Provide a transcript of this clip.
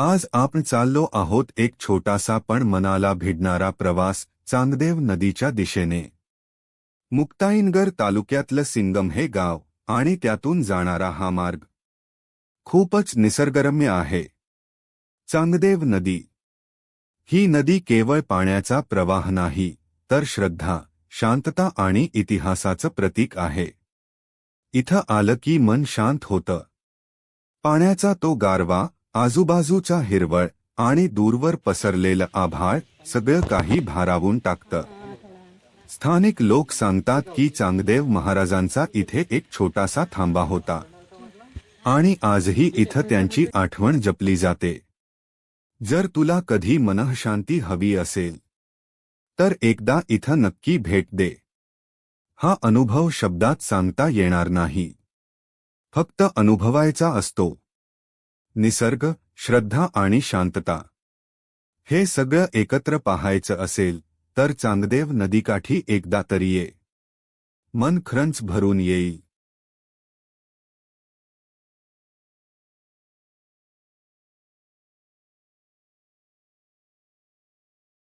आज आपण चाललो आहोत एक छोटासा पण मनाला भिडणारा प्रवास चांगदेव नदीच्या दिशेने. मुक्ताईनगर तालुक्यातलं सिंगम हे गाव आणि त्यातून जाणारा हा मार्ग. खूपच निसर्गरम्य आहे. चांगदेव नदी. ही नदी केवळ पाण्याचा प्रवाह नाही तर श्रद्धा शांतता आणि इतिहासाचं प्रतीक आहे. इथं आलं की मन शांत होतं. पाण्याचा तो गारवा आजूबाजूचा हिरवळ आणि दूरवर पसरलेलं आभाळ सगळं काही भारावून टाकतं. स्थानिक लोक सांगतात की चांगदेव महाराजांचा इथे एक छोटासा थांबा होता. आणि आजही इथं त्यांची आठवण जपली जाते. जर तुला कधी मनःशांती हवी असेल तर एकदा इथं नक्की भेट दे. हा अनुभव शब्दात सांगता येणार नाही. फक्त अनुभवायचा असतो. निसर्ग श्रद्धा आणि शांतता. हे सगळं एकत्र पाहायचं असेल तर चांगदेव नदीकाठी एकदा तरी ये. मन खरंच भरून येईल.